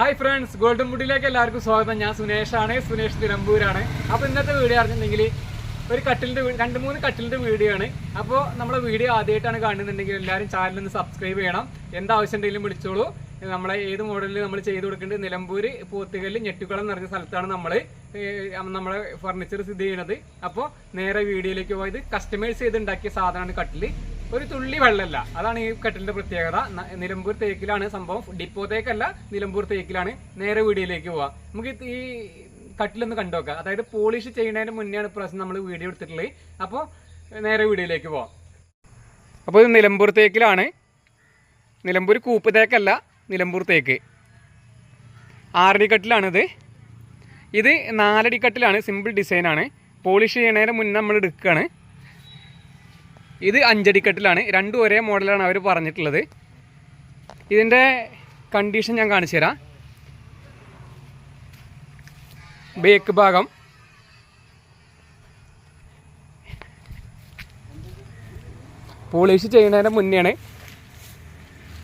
Hi friends golden മുഡിലേക്ക് എല്ലാവർക്കും സ്വാഗതം. ഞാൻ സുനേഷാണ് സുനേഷ് തിരമ്പൂരാണ് അപ്പോൾ ഇന്നത്തെ വീഡിയോ അറിഞ്ഞിട്ടുണ്ടെങ്കിൽ ഒരു കട്ടിലിന്റെ രണ്ട് മൂന്ന് കട്ടിലിന്റെ വീഡിയോ ആണ്. അപ്പോൾ നമ്മളെ വീഡിയോ ആദ്യമായിട്ടാണ് കാണുന്നുണ്ടെങ്കിൽ എല്ലാവരും ചാനൽ ഒന്ന് സബ്സ്ക്രൈബ് ചെയ്യണം. എന്താവശ്യം ഉണ്ടെങ്കിലും വിളിച്ചോളൂ. നമ്മളെ ഏത് മോഡലിൽ നമ്മൾ ചെയ്ത് കൊടുക്കേണ്ടത് നിലമ്പൂർ പോത്തുകല്ല് ഞെട്ടിക്കുളം നിറഞ്ഞ സ്ഥലത്താണ് നമ്മൾ നമ്മളെ ഫർണിച്ചർ സ്ഥിതി ചെയ്യണത്. അപ്പോൾ നേരെ വീഡിയോയിലേക്ക് പോയത്. കസ്റ്റമൈസ് ചെയ്ത് ഉണ്ടാക്കിയ സാധനമാണ് കട്ടിൽ. ഒരു തുള്ളി വെള്ളമല്ല. അതാണ് ഈ കെട്ടിലിന്റെ പ്രത്യേകത. നിലമ്പൂർ തേക്കിലാണ് സംഭവം. ഡിപ്പോ തേക്കല്ല നിലമ്പൂർ തേക്കിലാണ്. നേരെ വീഡിയോയിലേക്ക് പോവാം. നമുക്ക് ഈ കട്ടിലൊന്ന് കണ്ടുനോക്കാം. അതായത് പോളിഷ് ചെയ്യുന്നതിന് മുന്നെയാണ് പ്രാവശ്യം നമ്മൾ വീഡിയോ എടുത്തിട്ടുള്ളത്. അപ്പോൾ നേരെ വീഡിയോയിലേക്ക് പോവാം. അപ്പോൾ ഇത് നിലമ്പൂർ തേക്കിലാണ്. നിലമ്പൂർ കൂപ്പ് തേക്കല്ല നിലമ്പൂർ തേക്ക്. ആറടി കട്ടിലാണിത്. ഇത് നാലടി കട്ടിലാണ് സിമ്പിൾ ഡിസൈനാണ്. പോളിഷ് ചെയ്യണതിന് മുന്നേ നമ്മൾ എടുക്കുകയാണ് ഇത് അഞ്ചടിക്കെട്ടിലാണ്. രണ്ടും ഒരേ മോഡലാണ് അവർ പറഞ്ഞിട്ടുള്ളത്. ഇതിന്റെ കണ്ടീഷൻ ഞാൻ കാണിച്ചു തരാം. ബേക്ക് ഭാഗം. പോളിഷ് ചെയ്യുന്നതിന്റെ മുന്നെയാണ്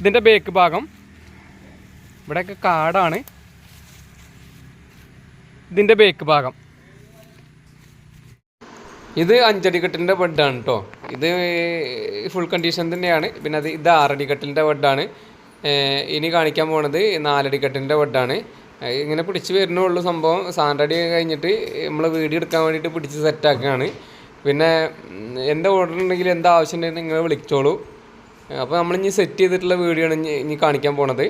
ഇതിന്റെ ബേക്ക് ഭാഗം. ഇവിടെയൊക്കെ കാടാണ്. ഇതിന്റെ ബേക്ക് ഭാഗം. ഇത് അഞ്ചടിക്കെട്ടിന്റെ ബെഡാണ് കേട്ടോ ഇത് ഫുൾ കണ്ടീഷൻ തന്നെയാണ്. പിന്നെ അത് ഇത് ആറടിക്കെട്ടിന്റെ ബെഡാണ് ഇനി കാണിക്കാൻ പോണത് നാലടിക്കെട്ടിന്റെ ബെഡാണ് ഇങ്ങനെ പിടിച്ച് വരുന്നുള്ളൂ സംഭവം. സാൻഡടി കഴിഞ്ഞിട്ട് നമ്മൾ വീഡിയോ എടുക്കാൻ വേണ്ടിയിട്ട് പിടിച്ച് സെറ്റാക്കുകയാണ് പിന്നെ എന്താ ഓർഡർ ഉണ്ടെങ്കിൽ എന്താ ആവശ്യം ഉണ്ടെങ്കിൽ നിങ്ങൾ വിളിച്ചോളൂ. അപ്പോൾ നമ്മൾ ഇനി സെറ്റ് ചെയ്തിട്ടുള്ള വീഡിയോ ആണ് ഇനി ഇനി കാണിക്കാൻ പോണത്.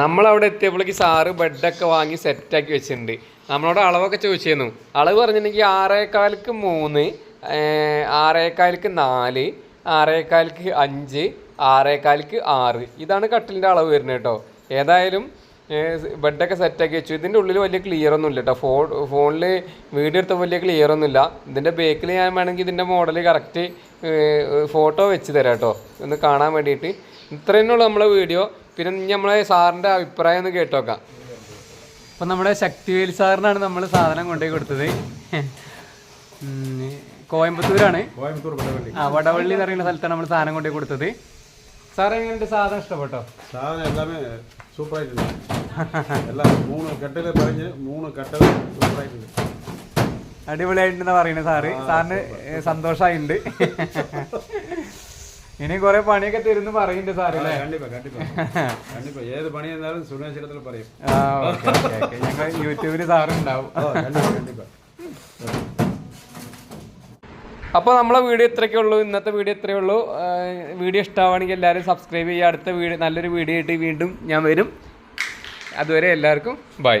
നമ്മളവിടെ എത്തിയപ്പോഴേക്ക് സാറ് ബെഡൊക്കെ വാങ്ങി സെറ്റാക്കി വെച്ചിട്ടുണ്ട്. നമ്മളോട് അളവൊക്കെ ചോദിച്ചിരുന്നു. അളവ് പറഞ്ഞിട്ടുണ്ടെങ്കിൽ ആറേക്കാലക്ക് മൂന്ന്. ഏർ, ആറേക്കാൽക്ക് നാല് ആറേക്കാൽക്ക് അഞ്ച് ആറേക്കാൽക്ക് ആറ്. ഇതാണ് കട്ടിലിന്റെ അളവ് വരുന്നത് കേട്ടോ. ഏതായാലും ബെഡൊക്കെ സെറ്റാക്കി വെച്ചു. ഇതിന്റെ ഉള്ളിൽ വലിയ ക്ലിയർ ഒന്നും ഇല്ല കേട്ടോ. ഫോൺ ഫോണിൽ വീഡിയോ എടുത്ത വലിയ ക്ലിയർ ഒന്നും ഇല്ല. ഇതിന്റെ ബേക്കിൽ ഞാൻ വേണമെങ്കിൽ ഇതിന്റെ മോഡൽ കറക്റ്റ് ഫോട്ടോ വെച്ച് തരാം കേട്ടോ. ഒന്ന് കാണാൻ വേണ്ടിയിട്ട്. ഇത്രയും ഉള്ളൂ നമ്മളെ വീഡിയോ പിന്നെ നമ്മളെ സാറിന്റെ അഭിപ്രായം ഒന്ന് കേട്ടോക്കാം. അപ്പം നമ്മുടെ ശക്തിവേൽ സാറിനാണ് നമ്മൾ സാധനം കൊണ്ടുപോയി കൊടുത്തത്. കോയമ്പത്തൂരാണ്. കോയമ്പത്തൂർ പടവള്ളി ആ വടവള്ളി എന്ന് പറയുന്ന സ്ഥലത്താണ് നമ്മൾ സാധനം കൊണ്ടേ കൊടുത്തത്. സാറേ എങ്ങനെയുണ്ട്? സാധനം ഇഷ്ടപ്പെട്ടോ? സാധനം എല്ലാമേ സൂപ്പറായിട്ടുണ്ട്. എല്ലാം മൂന്ന് കെട്ടിൽ പറഞ്ഞ് മൂന്ന് കെട്ടൽ സൂപ്പറായിട്ടുണ്ട്. അടിപൊളിയായിട്ടുണ്ടെന്ന് പറയുന്നത് സാറ്. സാറിന് സന്തോഷമായിട്ടുണ്ട് ഇനി കുറെ പണിയൊക്കെ തരുന്നു പറയുന്നുണ്ട് സാറ് ഏത് പണി എന്നാലും സുനേശ്വരത്തിൽ പറയും. ഞങ്ങൾ യൂട്യൂബിൽ സാറുണ്ടാവും. അപ്പോൾ നമ്മളെ വീഡിയോ ഇത്രയൊക്കെ ഉള്ളൂ. ഇന്നത്തെ വീഡിയോ ഇത്രയേ ഉള്ളൂ. വീഡിയോ ഇഷ്ടമാണെങ്കിൽ എല്ലാവരും സബ്സ്ക്രൈബ് ചെയ്യുക. അടുത്ത വീഡിയോ നല്ലൊരു വീഡിയോ ആയിട്ട് വീണ്ടും ഞാൻ വരും. അതുവരെ എല്ലാവർക്കും ബൈ